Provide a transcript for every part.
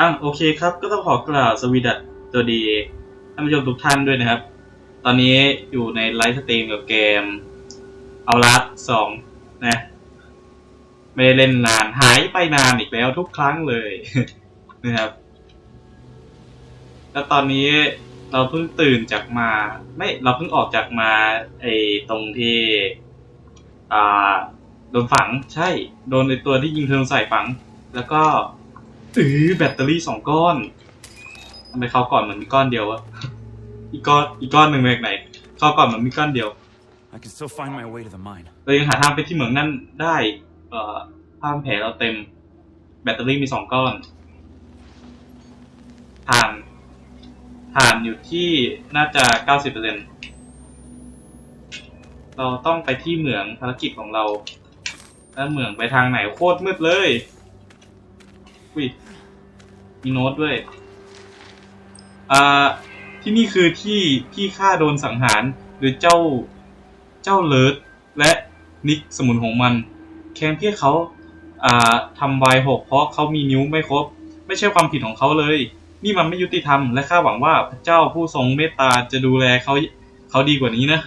อะโอเคครับ ก็ต้องขอกล่าวสวีดัสตัวดีท่านผู้ชมทุกท่านด้วยนะครับ ตอนนี้อยู่ในไลฟ์สตรีมกับเกมเอาลัดสองนะไม่ได้เล่นนานหายไปนานอีกแล้วทุกครั้งเลยนะครับ แล้วตอนนี้เราเพิ่งตื่นจากมา ไม่เราเพิ่งออกจากมาไอ้ตรงที่อ่าโดนฝังใช่ โดนไอตัวที่ยิงเทิงใส่ฝัง แล้วก็ อือแบตเตอรี่สองก้อนทำไมเขาก่อนเหมือนมีก้อนเดียวอะอีกก้อนอีกก้อนหนึ่งมาจากไหนเขาก่อนเหมือนมีก้อนเดียว I can still find my way to the mine. เรายังหาทางไปที่เหมืองนั่นได้ เอ่อผ้าพันแผลเราเต็ม แบตเตอรี่มีสองก้อนฐานฐานอยู่ที่น่าจะเก้าสิบเปอร์เซ็นเราต้องไปที่เหมืองภารกิจของเรา แล้วเหมืองไปทางไหนโคตรมืดเลย อุ้ยมีโน้ตด้วยอ่าที่นี่คือที่ที่ข้าโดนสังหารโดยเจ้าเจ้าเลิศและนิกสมุนของมัน แค้นเพี้ยเขาอ่าทำวายหกเพราะเขามีนิ้วไม่ครบ ไม่ใช่ความผิดของเขาเลย นี่มันไม่ยุติธรรมและข้าหวังว่าพระเจ้าผู้ทรงเมตตาจะดูแลเขาเขาดีกว่านี้นะ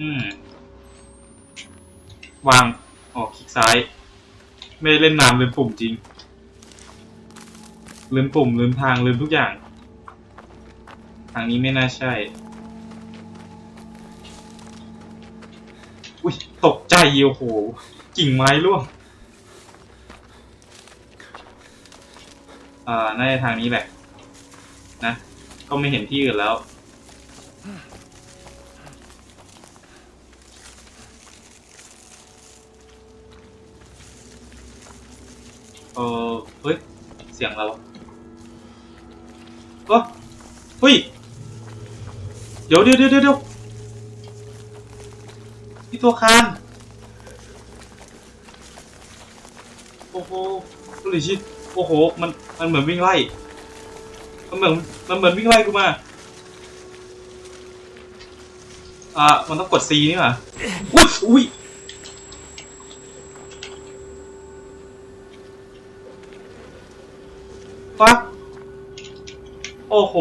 อืม วาง ออกคลิกซ้าย ไม่ได้เล่นนานลืมปุ่มจริง ลืมปุ่มลืมทางลืมทุกอย่าง ทางนี้ไม่น่าใช่ อุ้ยตกใจโอ้โห กิ่งไม้ร่วง อ่า น่าจะทางนี้แหละ นะ ก็ไม่เห็นที่อื่นแล้ว ออเฮ้ย เสียงเราก็เฮ้ย เดี๋ยวเดี๋ยวเดี๋ยวเดี๋ยวนี่ตัวคานโอ้โหโอ้ยชิตโอ้โห มัน มันเหมือนวิ่งไล่ มันเหมือน มันเหมือนวิ่งไล่กูมา อ่า มันต้องกด C นี่หว่าอุ้ยอุ้ย ฟักโอ้โห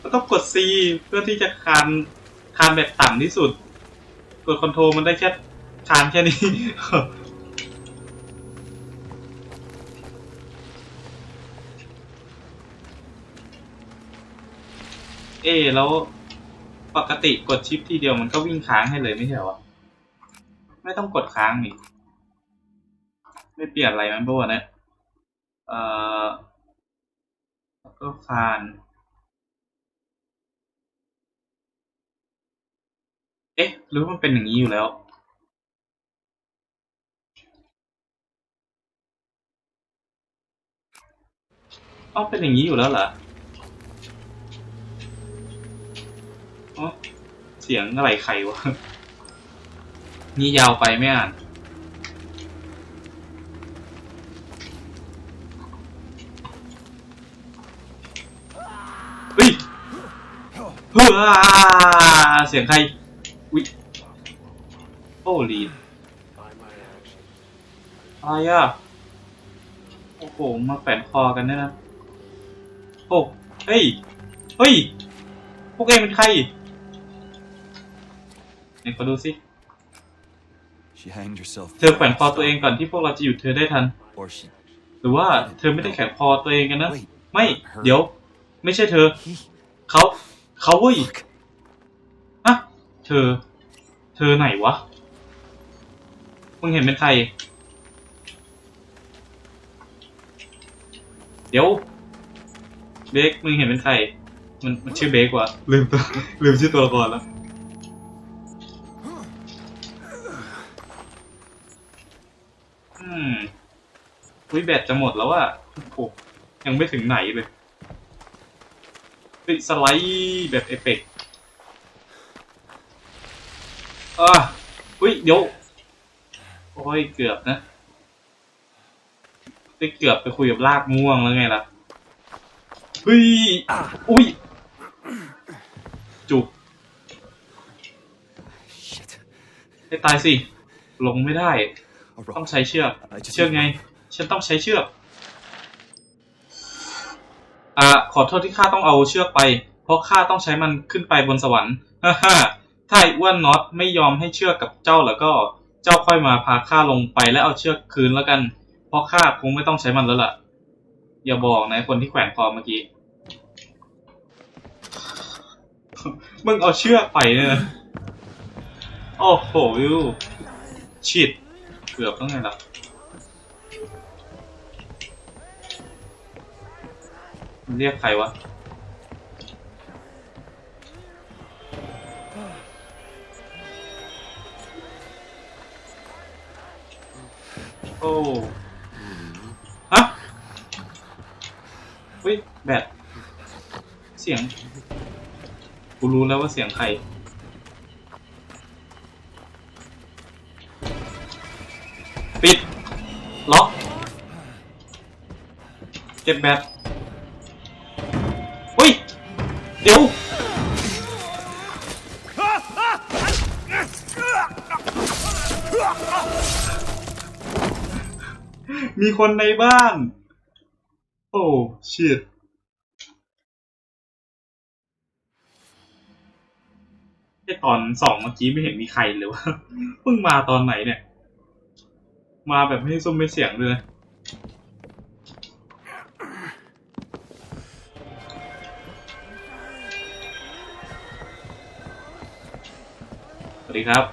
มันต้องกด C เพื่อที่จะคาน คานแบบต่ำที่สุด กดคอนโทรลมันได้แค่คานแค่นี้ เอ๊แล้วปกติกดชิปทีเดียวมันก็วิ่งค้างให้เลยไม่ใช่หรอ ไม่ต้องกดค้างนี่ ไม่เปลี่ยนอะไรมันบ้วเนี่ย เอ่อแล้วก็คานเอ๊ะ หรือว่ามันเป็นอย่างนี้อยู่แล้วอ๋อเป็นอย่างนี้อยู่แล้วเหรออ๋อเสียงอะไรใครวะ นี่ยาวไปไม่อ่าน เฮ้ย เฮ้อเสียงใครอุ๊ยโอ้ลีดอะไรอะ โอ้โห มาแฝนคอกันเนี่ยนะ โอ้เฮ้ย เฮ้ย พวกเองเป็นใครไหนขอดูสิ She hanged herself. เธอแขวนคอตัวเองก่อนที่พวกเราจะหยุดเธอได้ทัน Or she. หรือว่าเธอไม่ได้แขวนคอตัวเองกันนะ Wait. ไม่ เดี๋ยว ไม่ใช่เธอ He. เขา เขาเว้ย Look. ฮะเธอ เธอไหนวะ มึงเห็นเป็นใคร เดี๋ยว เบคมึงเห็นเป็นใคร มันมันชื่อเบคว่ะลืมตัวลืมชื่อตัวละครแล้วอืมอุ้ยแบตจะหมดแล้วอะโอ้โหยังไม่ถึงไหนเลย สไลด์แบบเอฟเฟกต์อะอุ้ยเดี๋ยว โอ้ย เกือบนะไปเกือบไปคุยกับลากม่วงแล้วไงล่ะเฮ้ยอุ้ย จุกให้ตายสิ ลงไม่ได้ ต้องใช้เชือก เชือกไง ฉันต้องใช้เชือก อ่าขอโทษที่ข้าต้องเอาเชือกไป เพราะข้าต้องใช้มันขึ้นไปบนสวรรค์ฮ่าฮ่าถ้าไอ้อ้วนน็อตไม่ยอมให้เชือกกับเจ้าแล้วก็เจ้าค่อยมาพาข้าลงไปแล้วเอาเชือกคืนแล้วกัน เพราะข้าคงไม่ต้องใช้มันแล้วล่ะ อย่าบอกนะคนที่แขวนคอเมื่อกี้ มึงเอาเชือกไปเนี่ยนะโอ้โหวิวชิดเกือบต้องไงล่ะ มันเรียกใครวะ โอ้ฮะเฮ้ย แบต เสียง กูรู้แล้วว่าเสียงใครปิด ล็อก เก็บแบต เดี๋ยวมีคนในบ้าน โอ้ชิตไอตอนสองเมื่อกี้ไม่เห็นมีใครเลยวะเพิ่งมาตอนไหนเนี่ย มาแบบไม่ซุ้มไม่เสียงเลย วัสดีครับ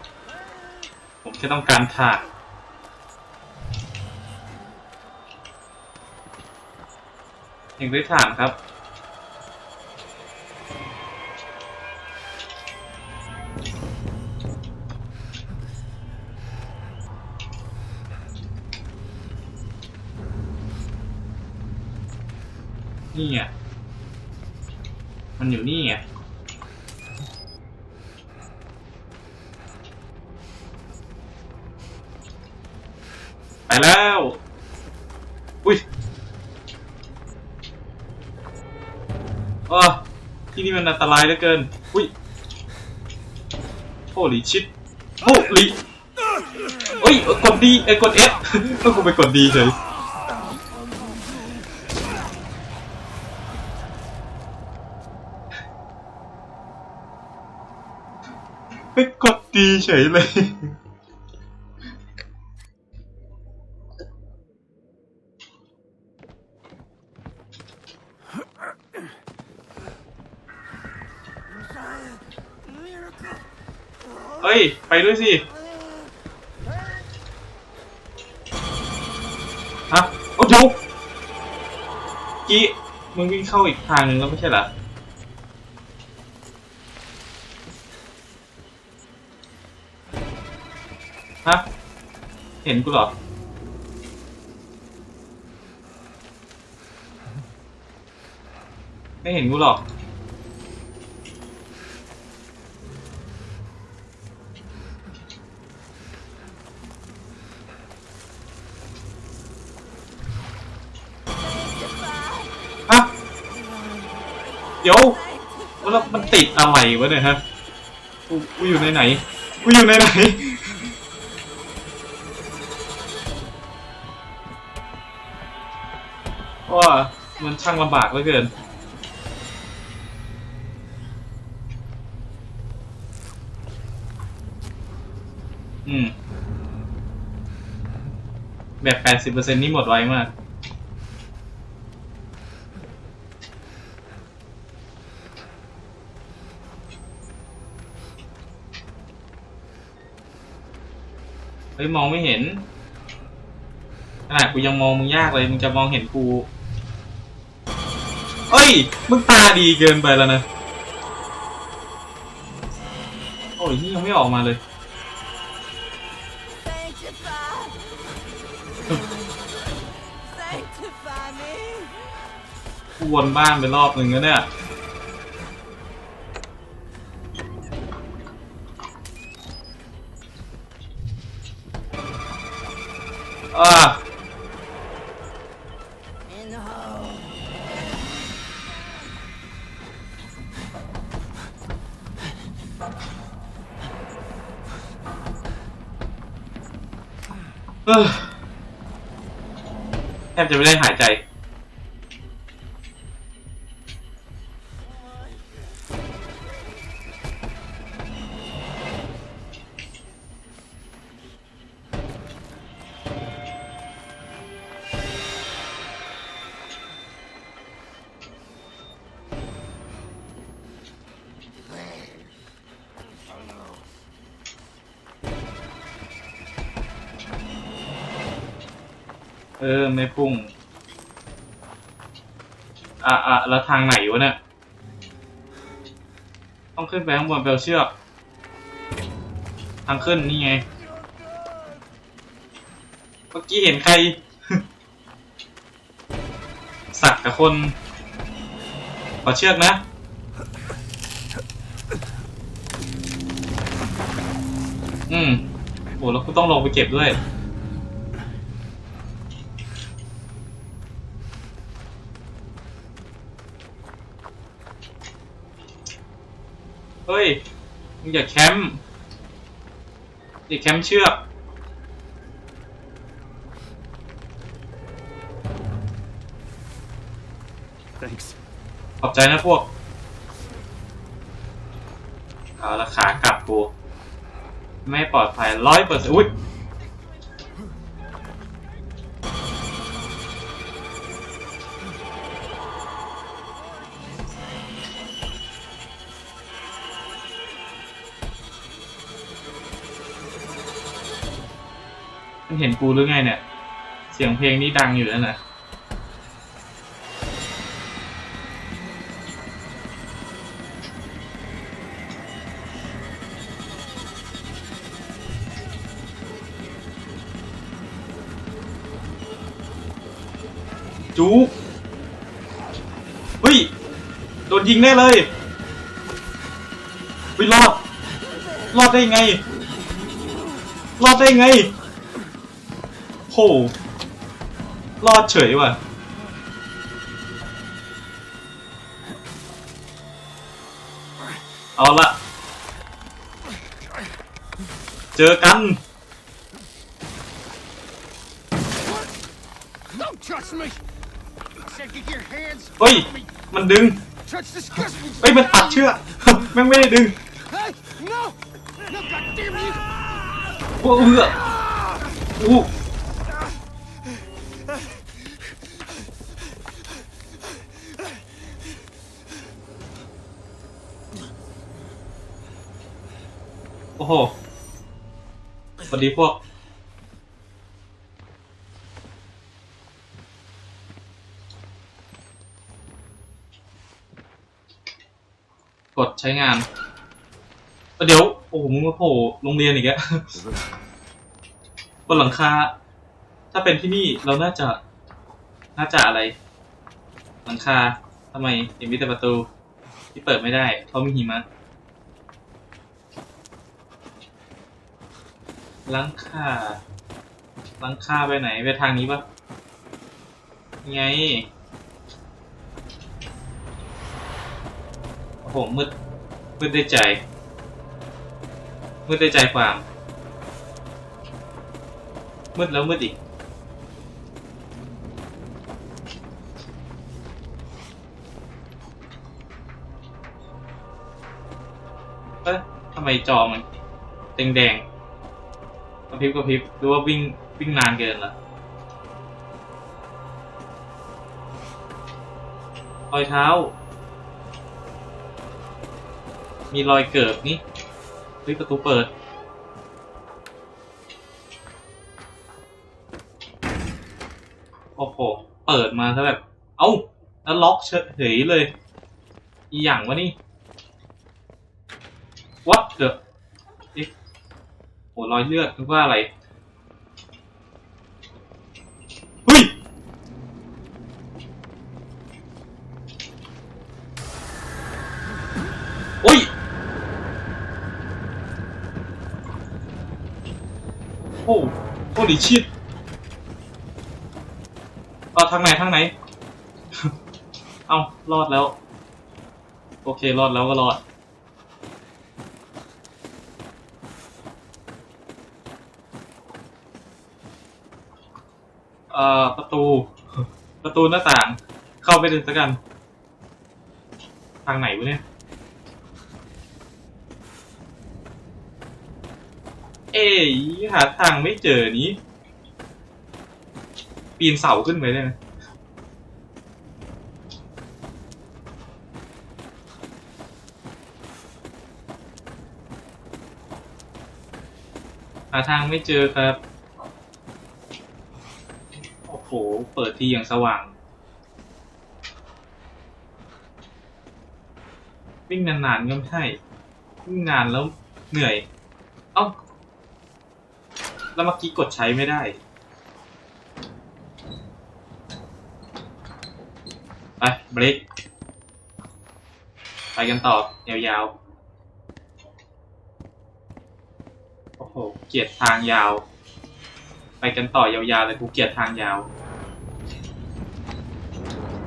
ผมแค่ต้องการถ่ากยิงได้ถ่านครับ เกิน อุ้ยโ o ลีชิดโ o ลีเอ้ยกดดีไอ้ยกด F ต้องกูไปกดดีเฉยไปกดดีเฉยเลย เฮ้ย ไปด้วยสิ ฮะ โอ้เดี๋ยกี้มึงวิ่งเข้าอีกทางหนึ่งแล้วไม่ใช่เหรอ ฮะ เห็นกูเหรอไม่เห็นกูหรอก เดี๋ยวแล้วมันติดอะไรวะเนี่ยฮะกูกูอยู่ในไหนกูอยู่ในไหนว่ามันช่างลำบากเหลือเกินอืม แบบแปดสิบเปอร์เซ็นนี้หมดไวมาก ฮ้ยมองไม่เห็นขนาดกูยังมองมึงยากเลยมึงจะมองเห็นกูเอ้ยมึงตาดีเกินไปแล้วนะโอ้ยนี่ยังไม่ออกมาเลย Sanctify. Sanctify me. กูวนบ้านไปรอบหนึ่งแล้วเนี่ย อ่า In the hole. เอเอ้อแทบจะไม่ได้หายใจ เออ ไม่พุ่ง อะอะแล้วทางไหนวะเนี่ย ต้องขึ้นไปข้างบนเปลเชือก ทางขึ้นนี่ไง เมื่อกี้เห็นใคร สักกับคน ขอเชือกนะอืมโหแล้วกูต้องลงไปเก็บด้วย เฮ้ย มึงอย่าแคมป์อย่าแคมป์เชือก Thanks. ขอบใจนะพวก เอาละขากลับกู ไม่ปลอดภัยร้อยเปอร์เซ็นต์อุ้ย เห็นกูหรือไงเนี่ย เสียงเพลงนี้ดังอยู่นั่นนะจูเฮ้ย โดนยิงแน่เลยเฮ้ยรอด รอดได้ไง รอดได้ไง โหรอดเฉยว่ะเอาละเจอกัน Don't touch me! I said get your hands เฮ้ย off me! มันดึง Touch disgust me! เฮ้ย มันตัดเชือกแม่งไม่ได้ดึง Hey! No! No, goddamn you! โอ้เอืออู้โอ้โหสวัส ดีพวก กดใช้งานเอ้ยเดี๋ยว โอ้โหมึงมาโผล่โรงเรียนอีกแล้วบนหลังคา ถ้าเป็นที่นี่เราน่าจะ น่าจะอะไร หลังคาทำไมเห็นมีแต่ประตู ที่เปิดไม่ได้ เพราะมีหิมะ หลังคาหลังคาไปไหน ไปทางนี้ปะไง โอ้โห มืด มืดได้ใจ มืดได้ใจความ มืดแล้วมืดอีกเอ๊ะทำไมจอมันแดงๆ พริบกระพริบหรือว่าวิ่งวิ่งนานเกินเหรอยเท้า มีรอยเกิดนี่เฮ้ยประตูเปิด โอ้โห เปิดมาซะแบบ เอ้า แล้วล็อกเฉยเลย อีหยังวะนี่ what the เอ๊ะ โหรอยเลือดนึกว่าอะไรเฮ้ยโอ้ยโอ้โหดิชิตเอาทางไหนทางไหน เอารอดแล้ว โอเค รอดแล้วก็รอด เอ่อประตู ประตูหน้าต่าง เข้าไปเลยสักกัน ทางไหนวะเนี่ย เอ้ยหาทางไม่เจอนี้ ปีนเสาขึ้นไปได้ไหมหาทางไม่เจอครับ โอ้โห เปิดทีอย่างสว่าง วิ่งนานๆก็ไม่ใช่วิ่งนานแล้วเหนื่อย เอ้า แล้วเมื่อกี้กดใช้ไม่ได้ ไปเบรกไปกันต่อยาวๆ โอ้โห เกลียดทางยาว ไปกันต่อยาวๆเลยกูเกลียดทางยาว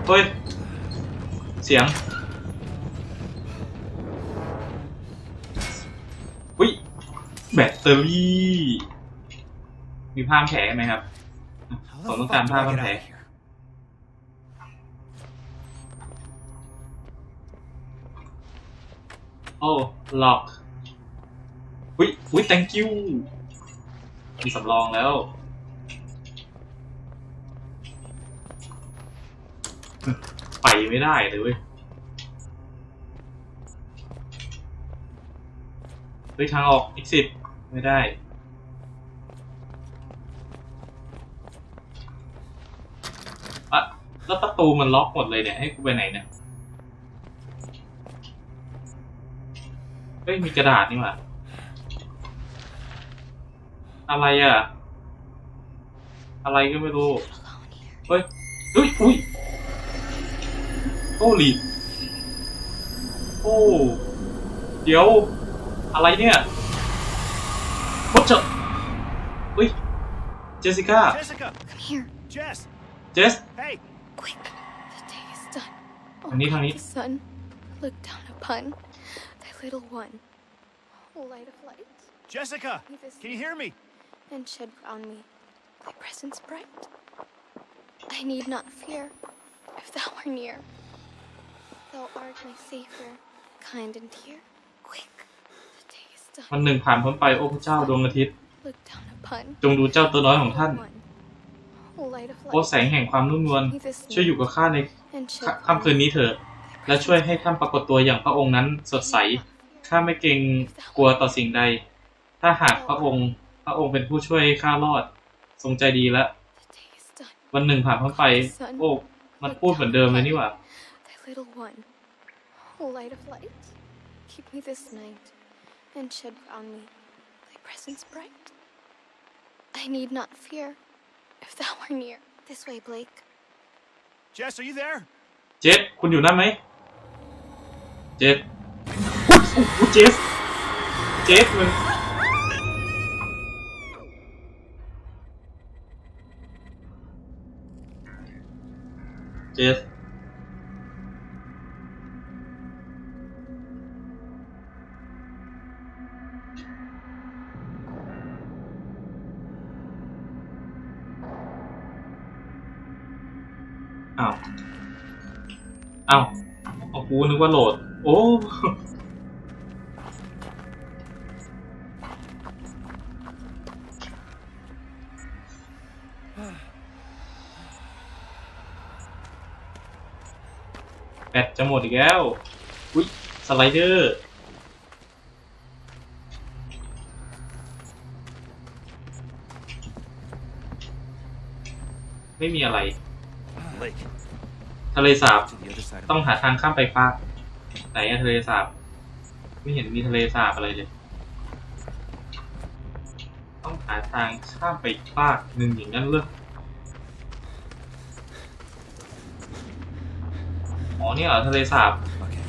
เฮ้ย เสียงอุ๊ยแบตเตอรี่ มีผ้าแผลไหมครับ ผมต้องการผ้าพแผลโอ้ล็อกอุ๊ย thank you มีสำรองแล้ว ไปไม่ได้เลยเว้ย เฮ้ย ทางออก exit ไม่ได้ อะ แล้วประตูมันล็อกหมดเลยเนี่ย ให้กูไปไหนเนี่ย เฮ้ย มีกระดาษนี่หว่าอะไรอะ อะไรก็ไม่รู้ เฮ้ย เฮ้ย อุ้ย โอ้ลีโอ้ เดี๋ยว อะไรเนี่ยวัดเจอเฮ้ย เจสสิก้า Jessica! Come here, Jess! เจส Hey! quick. The day is done. Oh, Honey, honey. the sun, look down upon thy little one. O light of light, Jessica! Leave this- Can you hear me? and shed round me thy presence bright. I need not fear if thou art near. Thou art my savior, kind and dear. Quick, the day is วัน done. หนึ่งผ่านพ้นไปโอ้พระเจ้าดวงอาทิตย์ Look down upon จงดูเจ้าตัวน้อยของท่าน one. O light of โอ้ light, แสงแห่งความนุ่มนวล leave this ช่วยอยู่กับข้าใน and shed ค่ำ round ค่ำคืนนี้เถิด และช่วยให้ท่านปรากฏตัวอย่างพระองค์นั้นสดใส ข้าไม่เกรงกลัวต่อสิ่งใด ถ้าหากพระองค์ พระองค์เป็นผู้ช่วยให้ข้ารอด ทรงใจดีและ The day is done. วันหนึ่งผ่านพ้นไป โอ้ มันพูดเหมือนเดิมเลยนี่หว่า Thy little one, O light of light, keep me this night, and shed round me thy presence bright. I need not fear if thou art near. This way, Blake. Jess, are you there? เจสคุณอยู่นั่นไหม เจสอุ๊ยเจส เจสมึงเจส อ้าวอ้าวเอากูนึกว่าโหลด โอ้แบตจะหมดอีกแล้ว อุ้ยสไลเดอร์ ไม่มีอะไร ทะเลสาบ To the other side of ต้อง the หาทางข้ามไปฟากไหนอะทะเลสาบ ไม่เห็นมีทะเลสาบอะไรเลย ต้องหาทางข้ามไปอีกฟากหนึ่งอย่างนั้นเลยอ๋อเนี่ยเหรอทะเลสาบ Okay.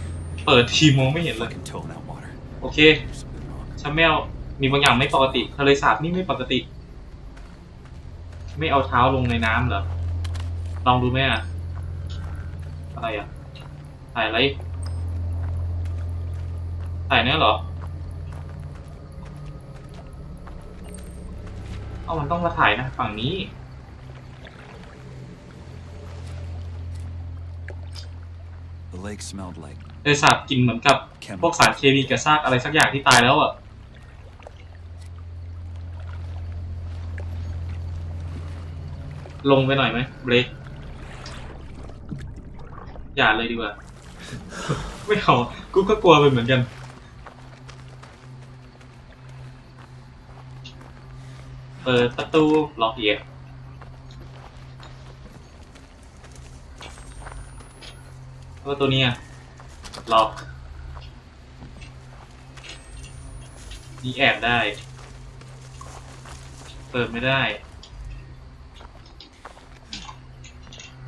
เปิดทีมองไม่เห็นเลย Fucking toe in that water. โอเค There's something wrong. ชัมแมวมีบางอย่างไม่ปกติ ทะเลสาบนี่ไม่ปกติ ไม่เอาเท้าลงในน้ำเหรอ ลองดูไหมอะ อะไรอะ ถ่ายอะไร ถ่ายเนี้ยเหรอ เอามันต้องมาถ่ายนะ ฝั่งนี้เอสาบกลิ่นเหมือนกับพวกสารเคมีกระซากอะไรสักอย่างที่ตายแล้วอะลงไปหน่อยไหมเบรก อย่าเลยดีกว่า ไม่เอากูก็กลัวไปเหมือนกัน เปิดประตูล็อกเอียประตูเนี้อะล็อกนี่แอบได้ เปิดไม่ได้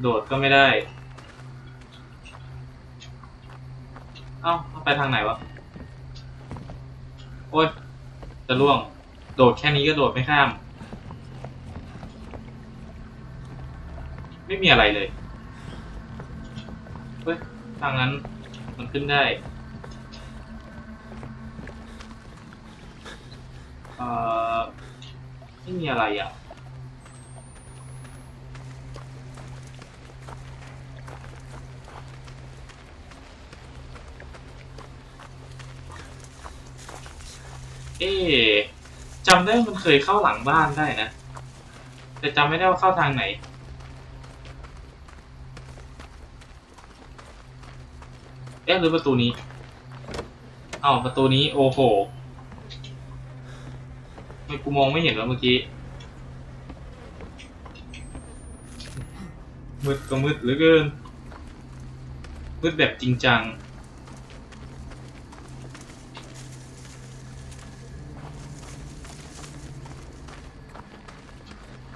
โดดก็ไม่ได้ อ้าเอาไปทางไหนวะ โอ๊ย จะล่วง โดดแค่นี้ก็โดดไม่ข้าม ไม่มีอะไรเลย เฮ้ย ทางนั้นมันขึ้นได้เอ่อไม่มีอะไรอะ เอ๊จำได้มันเคยเข้าหลังบ้านได้นะ แต่จำไม่ได้ว่าเข้าทางไหน เอ๊ะหรือประตูนี้เอ้าประตูนี้โอ้โหไม่กูมองไม่เห็นแล้วเมื่อกี้ มืดก็มืดเหลือเกินมืดแบบจริงจัง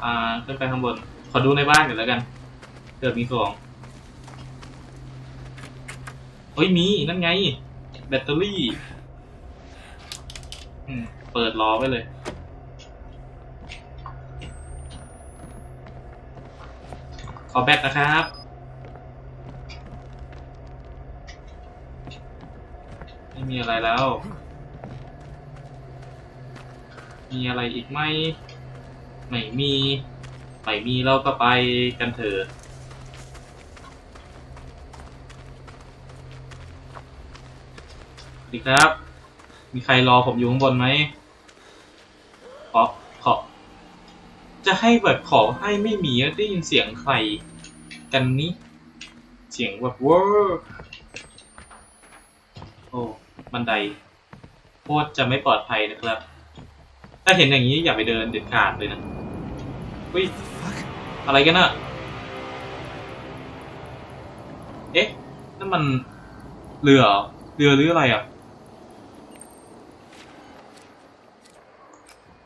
อ่าขึ้นไปข้างบน ขอดูในบ้านก่อนแล้วกันเกิดมีของเฮ้ยมีนั่นไง แบตเตอรี่เปิดล้อไว้เลย ขอแบตนะครับไม่มีอะไรแล้ว มีอะไรอีกไหม ไม่มีไม่มีเราก็ไปกันเถอะดีครับ มีใครรอผมอยู่ข้างบนไหมขอขอ จะให้แบบขอให้ไม่มีได้ยินเสียงใครกันนี้ เสียงแบบวอร์โอ้บันไดโคตรจะไม่ปลอดภัยนะครับ ถ้าเห็นอย่างนี้อย่าไปเดินเด็ดขาดเลยนะ เฮ้ยอะไรกันอะเอ๊ะนั่นมันเรือเรอเรือหรืออะไรอะ